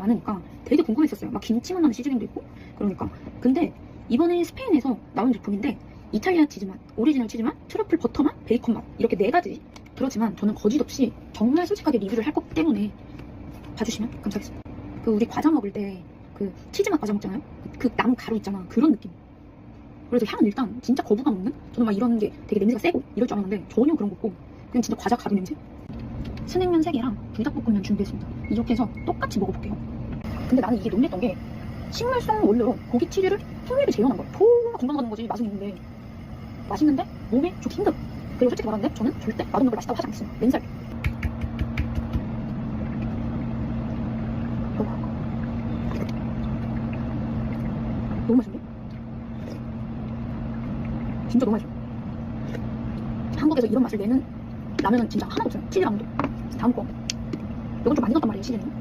많으니까 되게 궁금했었어요. 막 김치맛 나는 시즈닝도 있고 그러니까 근데 이번에 스페인에서 나온 제품인데 이탈리아 치즈맛, 오리지널 치즈맛, 트러플 버터맛, 베이컨 맛 이렇게 네 가지 그렇지만 저는 거짓 없이 정말 솔직하게 리뷰를 할 거기 때문에 봐주시면 감사하겠습니다. 그 우리 과자 먹을 때 그 치즈맛 과자 먹잖아요. 그 남은 가루 있잖아. 그런 느낌. 그래서 향은 일단 진짜 거부감 없는? 저는 막 이런 게 되게 냄새가 세고 이럴 줄 알았는데 전혀 그런 거 없고 그냥 진짜 과자 가루 냄새? 스낵면 3개랑 불닭볶음면 준비했습니다. 이렇게 해서 똑같이 먹어볼게요. 근데 나는 이게 놀랬던 게 식물성 원료로 고기 치즈를 풍미를 재현한 거야. 졸라 금방 가는 거지. 맛은 있는데 맛있는데 몸에 좋기 힘들어. 그리고 솔직히 말하는데 저는 절대 맛없는 걸 맛있다고 하지 않겠습니다. 맨살. 너무 맛있는데? 진짜 너무 맛있어. 한국에서 이런 맛을 내는 라면은 진짜 하나도 없어요. 치즈랑도. 다음 거. 이건 좀 많이 넣었단 말이에요, 치즈는.